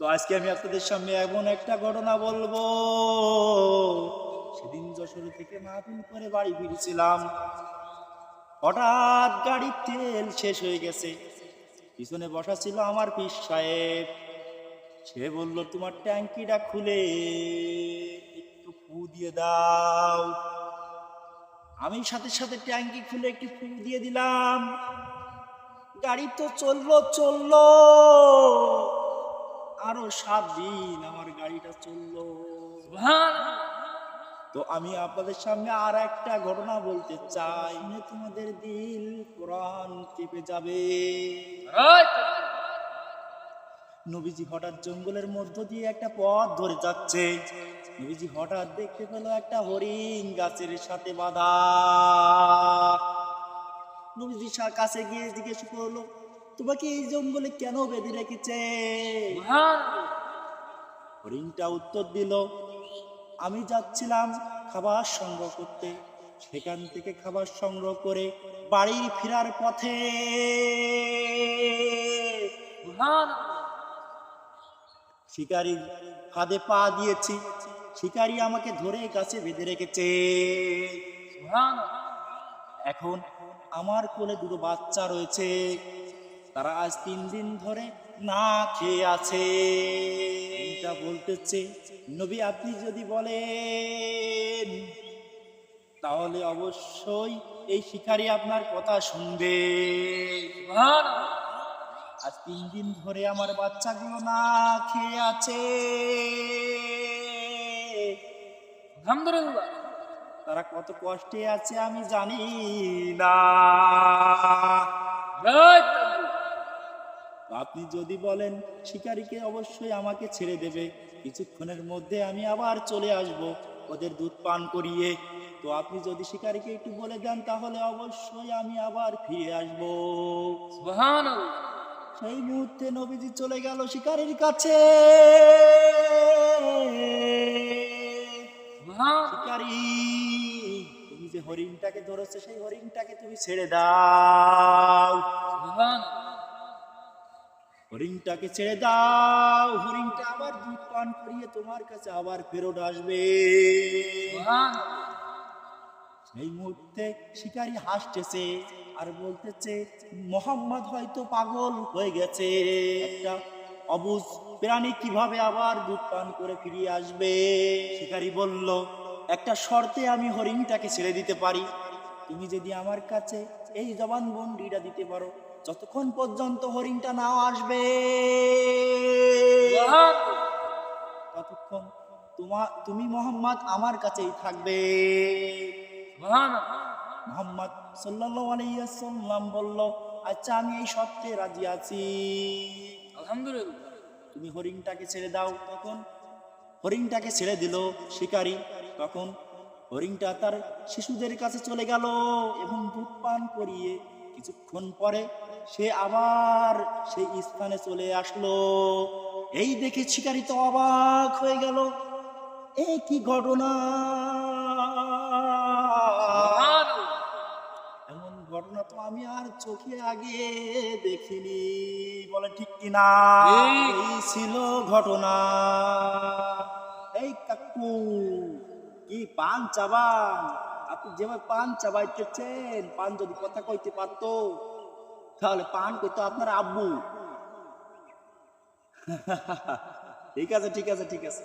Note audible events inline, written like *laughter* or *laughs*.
তো আজকে আমি আপনাদের সামনে এমন একটা ঘটনা বলব। সেদিন যশোর থেকে মাহফিল করে বাড়ি ফিরেছিলাম। হঠাৎ গাড়ির তেল শেষ হয়ে গেছে। পিছনে বসা ছিল আমার পিস সাহেব। সে বলল, তোমার ট্যাঙ্কিটা খুলে একটু ফু দিয়ে দাও। আমি সাথে সাথে ট্যাঙ্কি খুলে একটু ফু দিয়ে দিলাম। গাড়ি তো চলল চলল। আরও সাত দিন আমার গাড়িটা চলল। তো আমি আপনাদের সামনে আর একটা ঘটনা বলতে চাই। তোমাদের দিল কোরআন কেঁপে যাবে। নবীজি হঠাৎ জঙ্গলের মধ্য দিয়ে একটা পথ ধরে যাচ্ছে। নবীজি হঠাৎ দেখতে পেল একটা হরিণ গাছের সাথে বাঁধা। নবীজি কাছে গিয়ে জিজ্ঞেস করল তোমাকে এই জঙ্গলে কেন বেঁধে রেখেছে? হরিণটা উত্তর দিল আমি যাচ্ছিলাম খাবার সংগ্রহ করতে। সেখান থেকে খাবার সংগ্রহ করে বাড়ি ফেরার পথে। শিকারির ফাঁদে পা দিয়েছি। শিকারি আমাকে ধরে গাছে বেঁধে রেখেছে। এখন আমার কোলে দুটো বাচ্চা রয়েছে। তারা আজ তিন দিন ধরে না খেয়ে আছে। এটা বলতেছে নবী আপনি যদি বলেন তাহলে অবশ্যই এই শিকারি আপনার কথা শুনবে। আজ তিন দিন ধরে আমার বাচ্চাগুলো না খেয়ে আছে। আলহামদুলিল্লাহ। তারা কত কষ্টে আছে আমি জানি না। আপনি যদি বলেন শিকারীকে অবশ্যই আমাকে ছেড়ে দেবে। কিছুক্ষণের মধ্যে আমি আবার চলে আসব ওদের দুধ পান করিয়ে। তো আপনি যদি শিকারীকে একটু বলে দেন তাহলে অবশ্যই আমি আবার ফিরে আসব। সেই মুহূর্তে নবীজি চলে গেল শিকারীর কাছে। শিকারী তুমি যে হরিণটাকে ধরেছে সেই হরিণটাকে তুমি ছেড়ে দাও। হরিণটাকে ছেড়ে দাও হরিণটা আবার দুধ পান করিয়ে তোমার কাছে আবার ফেরত আসবে। সেই মুহূর্তে শিকারি হাসতেছে আর বলতেছে মোহাম্মদ হয়তো পাগল হয়ে গেছে। একটা অবুজ প্রাণী কীভাবে আবার দুধ পান করে ফিরিয়ে আসবে? শিকারি বলল একটা শর্তে আমি হরিণটাকে ছেড়ে দিতে পারি। তুমি যদি আমার কাছে এই জবান বন্ডিটা দিতে পারো। যতক্ষণ পর্যন্ত হরিণটা না আসবে। ততক্ষণ তোমার তুমি মোহাম্মদ আমার কাছেই থাকবে। মোহাম্মদ সাল্লাল্লাহু আলাইহি ওয়াসাল্লাম বলল আচ্ছা আমি এই শর্তে রাজি আছি। আলহামদুলিল্লাহ। তুমি হরিণটাকে ছেড়ে দাও। তখন হরিণটাকে ছেড়ে দিল শিকারী। তখন হরিণটা তার শিশুদের কাছে চলে গেল এবং দুধ পান করিয়ে কিছুক্ষণ পরে সে আবার সেই স্থানে চলে আসলো। এই দেখে শিকারি তো অবাক হয়ে গেল। এ কি ঘটনা? এমন ঘটনা তো আমি আর চোখে আগে দেখিনি। বলে ঠিক কিনা। এই ছিল ঘটনা। এই কাকু কি পান চাবান? আপনি যেভাবে পান চাবাইতেছেন, পান যদি কথা কইতে পারত, তাহলে পান করতো আপনার আব্বু। *laughs* ঠিক আছে ঠিক আছে ঠিক আছে।